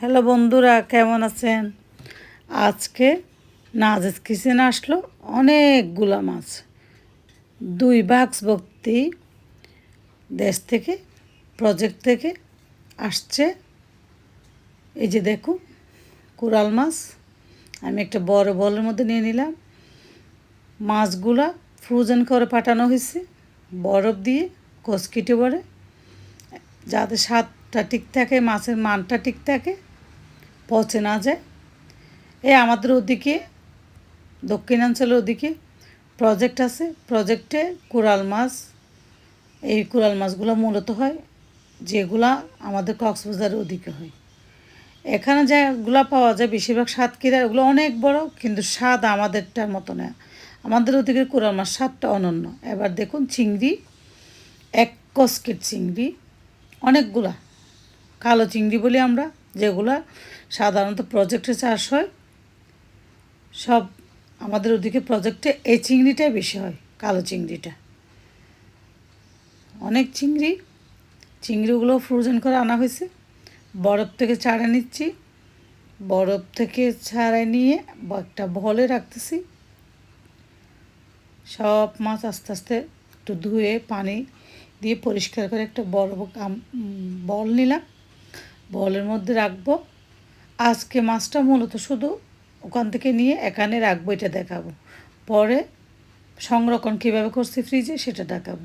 Hello বন্ধুরা, কেমন আছেন? আজকে নাজেস কিচেন আসলো অনেকগুলা মাছ। দুই বাক্স ভক্তি দেশ থেকে প্রজেক্ট থেকে আসছে। এই যে দেখুন কোরাল মাছ। আমি একটা বড় বলের মধ্যে নিয়ে নিলাম। মাছগুলা ফ্রোজেন করে পাঠানো হয়েছে, বরফ দিয়ে কসকিটে বড়ে যাতে স্বাদটা ঠিক থাকে, মাছের মানটা ঠিক থাকে। পচে না যায়। এই আমাদের ওদিকে, দক্ষিণাঞ্চলের ওদিকে প্রজেক্ট আছে। প্রজেক্টে কোরাল মাছ, এই কোরাল মাছগুলো মূলত হয় যেগুলা আমাদের কক্সবাজারের ওদিকে হয়। এখানে যেগুলো পাওয়া যায়, বেশিরভাগ সাতক্ষীরা ওগুলো অনেক বড়, কিন্তু স্বাদ আমাদেরটার মতো না। আমাদের ওদিকে কোরাল মাছ স্বাদটা অনন্য। এবার দেখুন চিংড়ি, এক কস্কেট চিংড়ি, অনেকগুলা। কালো চিংড়ি বলি আমরা। যেগুলা সাধারণত প্রজেক্টে চাষ হয়, সব আমাদের ওদিকে প্রজেক্টে এই চিংড়িটাই বেশি হয়, কালো চিংড়িটা। অনেক চিংড়ি চিংড়িগুলো ফ্রোজেন করে আনা হয়েছে। বরফ থেকে ছাড়া নিচ্ছি। বরফ থেকে ছাড়াই নিয়ে একটা ভলে রাখতেছি। সব মাছ আস্তে আস্তে একটু ধুয়ে, পানি দিয়ে পরিষ্কার করে একটা বড় বল নিলাম। বলের মধ্যে রাখব। আজকে মাছটা মূলত শুধু ওখান থেকে নিয়ে এখানে রাখব, এটা দেখাবো। পরে সংরক্ষণ কীভাবে করছি ফ্রিজে সেটা দেখাবো।